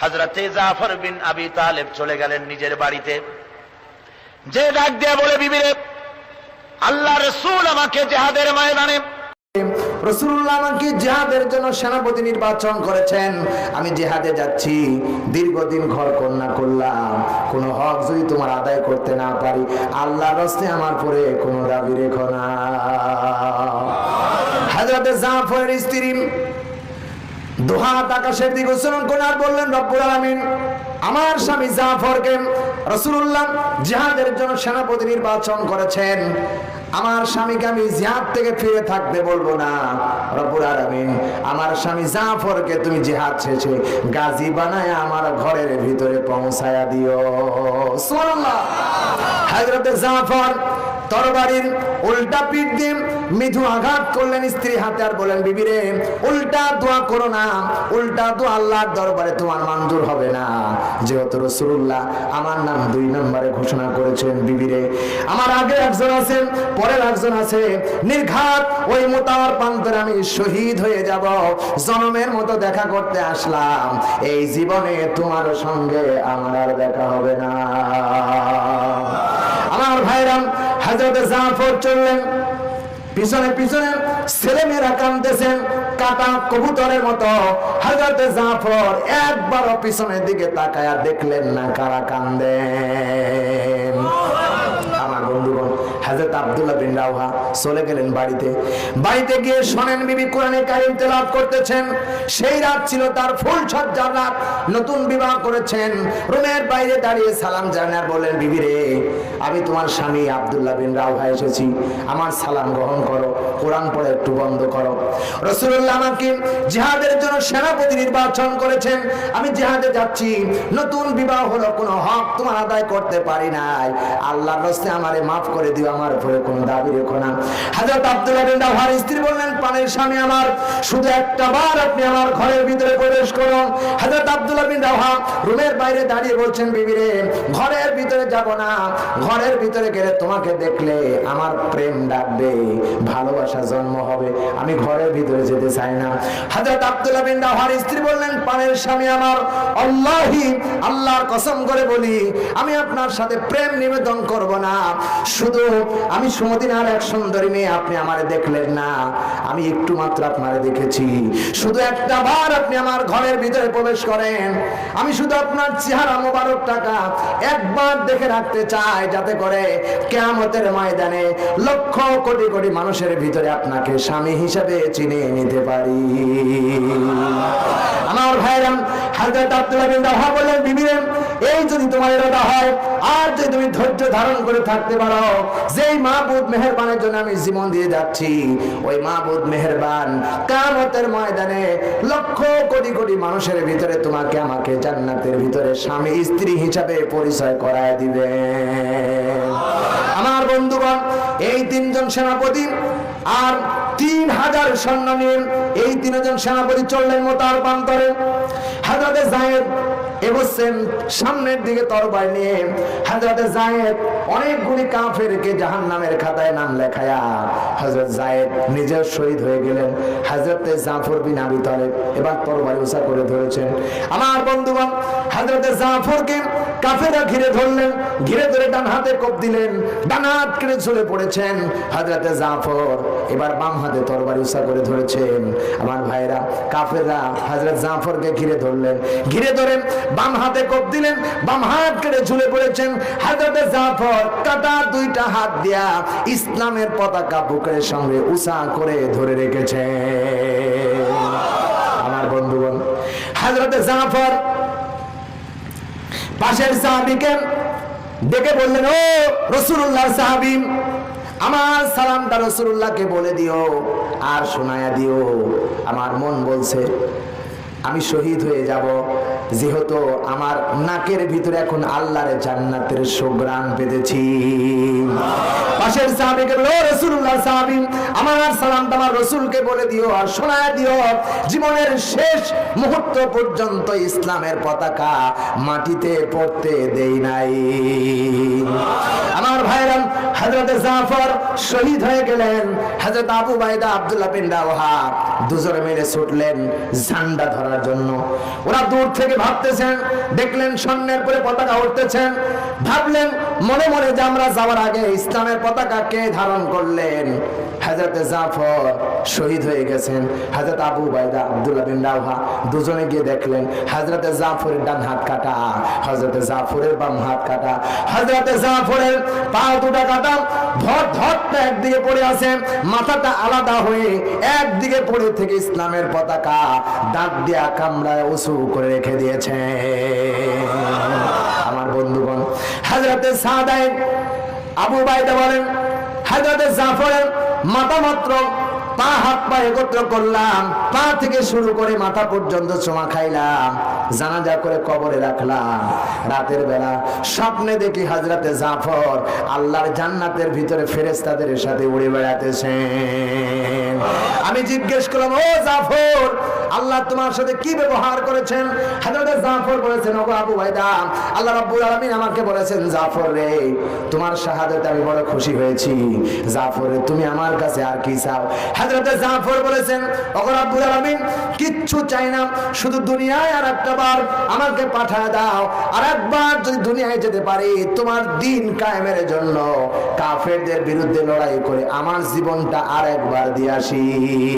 হাজরাতে জাফর বিন আবি তালেব চলে গেলেন নিজের বাড়িতে। যে ডাক দিয়া বলে, বিবিরে, আল্লাহ রসুল আমাকে জেহাদের ময়দানে আমি যাচ্ছি। দীর্ঘদিন ঘর কন্যা করলাম। কোন হক যদি তোমার আদায় করতে না পারি আল্লাহ আমার পরে কোনো দাবি না। জাফরের স্ত্রী দোহাত আকাশের দিকে উচ্চারণ করে আর বললেন আলামিন, আমার স্বামী জাফরকে রসুল্লাহ জিহাদের জন্য সেনাপতি নির্বাচন করেছেন। আমার স্বামীকে আমি জিহাদ থেকে ফিরে থাকতে বলব না। আলামিন, আমার স্বামী জাফরকে তুমি জিহাদ শেষে গাজী বানায় আমার ঘরের ভিতরে পৌঁছায়া দিও। হযরতে জাফর তরবারির উল্টা পিঠ দিয়ে মৃদু আঘাত করলেন স্ত্রী হাতে আর বলেন বিবিরে, উল্টা দোয়া করো না। উল্টা দোয়া আল্লাহর দরবারে তোমার মঞ্জুর হবে না। যেহেতু রসুল্লাহ আমার নাম দুই নম্বরে ঘোষণা করেছেন, বিবিরে, আমার আগে একজন আছেন, পরের একজন আছে। নির্ঘাত ওই মোতার প্রান্তরে আমি শহীদ হয়ে যাব। জনমের মতো দেখা করতে আসলাম। এই জীবনে তোমার সঙ্গে আমার আর দেখা হবে না। আমার ভাইরাম হাজরতে জাফর চললেন। পিছনে পিছনে ছেলে মেয়েরা কান্দতেছেন কাটা কবুতরের মতো। হাজরতে জাফর একবারও পিছনের দিকে তাকায়া দেখলেন না কারা কান্দেন হাজরত আব্দুল্লাহ বিন রাওহা চলে গেলেন বাড়িতে। বাড়িতে গিয়ে শোনেন বিবি কোরআনে কারিম তেলাওয়াত করতেছেন। সেই রাত ছিল তার ফুল সজ্জার রাত। নতুন বিবাহ করেছেন। রুমের বাইরে দাঁড়িয়ে সালাম জানার বলেন বিবি রে, আমি তোমার স্বামী আব্দুল্লাহ বিন রাওহা এসেছি। আমার সালাম গ্রহণ করো, কোরআন পড়ে একটু বন্ধ করো। রসুল্লাহ আমাকে জিহাদের জন্য সেনাপতি নির্বাচন করেছেন। আমি জিহাদে যাচ্ছি। নতুন বিবাহ হলো কোনো হক তোমার আদায় করতে পারি নাই। আল্লাহর রস্তে আমারে মাফ করে দিও। আমার উপরে কোনো দাবি রেখো না। হাজরত আব্দুল্লাহ বিন স্ত্রী বললেন, পানের স্বামী আমার, শুধু একটা বার আপনি আমার ঘরের ভিতরে প্রবেশ করুন। হাজরত আব্দুল্লাহ বিন রাওহা রুমের বাইরে দাঁড়িয়ে বলছেন, বিবিরে, ঘরের ভিতরে যাব না। ঘরের ভিতরে গেলে তোমাকে দেখলে আমার প্রেম ডাকবে, ভালোবাসা জন্ম হবে। আমি ঘরের ভিতরে যেতে চাই না। হাজরত আব্দুল্লাহ বিন রাওহার স্ত্রী বললেন, পানের স্বামী আমার, আল্লাহি, আল্লাহর কসম করে বলি, আমি আপনার সাথে প্রেম নিবেদন করব না। শুধু আমি সুমদিনার এক সুন্দরী মেয়ে, আপনি আমারে দেখলেন না। আমি একটু মাত্র আপনারে দেখেছি। শুধু একটা বার আপনি আমার ঘরের ভিতরে প্রবেশ করেন। আমি শুধু আপনার চেহারা মোবারক টাকা একবার দেখে রাখতে চাই, যাতে করে কেয়ামতের ময়দানে লক্ষ কোটি কোটি মানুষের ভিতরে আপনাকে স্বামী হিসাবে চিনে নিতে পারি। আমার ভাইরাম হাজরত আব্দুল্লাহ বললেন বিবিরে এই যদি তোমার ইরাদা হয়, আর যদি তুমি ধৈর্য ধারণ করে থাকতে পারো, যেই মাহবুদ মেহেরবানের জন্য আমি জীবন দিয়ে যাচ্ছি, ওই মাহবুদ মেহেরবান কামতের ময়দানে লক্ষ কোটি কোটি মানুষের ভিতরে তোমাকে আমাকে জান্নাতের ভিতরে স্বামী স্ত্রী হিসাবে পরিচয় করায় দিবে। আমার বন্ধুগণ, এই তিনজন সেনাপতি আর তিন হাজার সৈন্য নিয়ে এই তিনজন সেনাপতি চললেন মোতার প্রান্তরে। হাজরাতে জায়েদ এগোচ্ছেন সামনের দিকে তরবার নিয়ে হাজরাতে জায়েদ অনেকগুলি কাফেরকে জাহান নামের খাতায় নাম লেখায়া হজরত জায়েদ নিজের শহীদ হয়ে গেলেন। হাজরতে জাফর বিন আবি তালেব এবার তরবারি উষা করে ধরেছেন। আমার বন্ধুগণ হাজরতে জাফরকে কাফেরা ঘিরে ধরলেন, ঘিরে ধরে ডান হাতে কোপ দিলেন, ডান হাত কেড়ে ঝুলে পড়েছেন। হাজরতে জাফর এবার বাম হাতে তরবারি উষা করে ধরেছেন। আমার ভাইরা কাফেররা হাজরত জাফরকে ঘিরে ধরলেন, ঘিরে ধরে বাম হাতে কোপ দিলেন, বাম হাত কেড়ে ঝুলে পড়েছেন। হাজরতে জাফর কাটা দুইটা হাত দিয়া ইসলামের পতাকা বুকের সঙ্গে উষা করে ধরে রেখেছে আমার বন্ধুগণ, হাজরতে জাফর পাশের সাহাবিকে দেখে বললেন, ও রসুল্লাহ সাহাবি, আমার সালামটা রসুল্লাহকে বলে দিও আর শোনায়া দিও। আমার মন বলছে আমি শহীদ হয়ে যাব। যেহেতু আমার নাকের ভিতরে এখন আল্লাহর জান্নাতের সুগ্রাণ পেতেছি পাশের সাহাবিকে বলো রসুল্লাহ সাহাবি, আমার সালামটা আমার রসুলকে বলে দিও আর শোনায় দিও। জীবনের শেষ মুহূর্ত পর্যন্ত ইসলামের পতাকা মাটিতে পড়তে দেই নাই। আমার ভাইরাম হযরত জাফর শহীদ হয়ে গেলেন। হযরত আবু বাইদা আব্দুল্লাহ বিন রাওহা দুজনে মিলে ছুটলেন ঝান্ডা ধরার জন্য। ওরা দূর থেকে ভাবতেছেন, দেখলেন স্বর্ণের পরে পতাকা উঠতেছেন। ভাবলেন, মনে মনে যে আমরা যাওয়ার আগে ইসলামের পতাকা কে ধারণ করলেন? হাজরতে জাফর শহীদ হয়ে গেছেন। হাজরত আবু বাইদা বিন দুজনে গিয়ে দেখলেন হাজরতে জাফরের ডান হাত কাটা হজরতে জাফরের বাম হাত কাটা হজরতে জাফরের পা দুটা কাটা ধর ধরটা একদিকে পড়ে আছে মাথাটা আলাদা হয়ে একদিকে পড়ে থেকে ইসলামের পতাকা দাঁত দিয়া কামড়ায় উঁচু করে রেখে দিয়েছে। আমার বন্ধুগণ হাজরতে সাদাই আবু বাইদা বলেন হাজরতে জাফরের মাথা মাত্র পা, হাত, পা একত্র করলাম, পা থেকে শুরু করে মাথা পর্যন্ত চোমা খাইলাম, জানাজা করে কবরে রাখলাম। রাতের বেলা স্বপ্নে দেখি হাজরাতে জাফর আল্লাহর জান্নাতের ভিতরে ফেরেস্তাদের সাথে উড়ে বেড়াতেছেন। আমি জিজ্ঞেস করলাম, ও জাফর, আল্লাহ তোমার সাথে কি ব্যবহার করেছেন? হাজরাতে জাফর বলেছেন, ওগো আবু বাইদা আল্লাহ রাব্বুল আলামিন আমাকে বলেছেন, জাফর রে, তোমার শাহাদাতে আমি বড় খুশি হয়েছি। জাফর রে, তুমি আমার কাছে আর কি চাও? হাজরাতে জাফর বলেছেন আলমিন আলামিন, কিচ্ছু চাই না, শুধু দুনিয়ায় আর একটা বার আমাকে পাঠা দাও। আর একবার যদি দুনিয়ায় যেতে পারি, তোমার দিন কায়েমের জন্য কাফেরদের বিরুদ্ধে লড়াই করে আমার জীবনটা আর একবার দিয়ে আসি।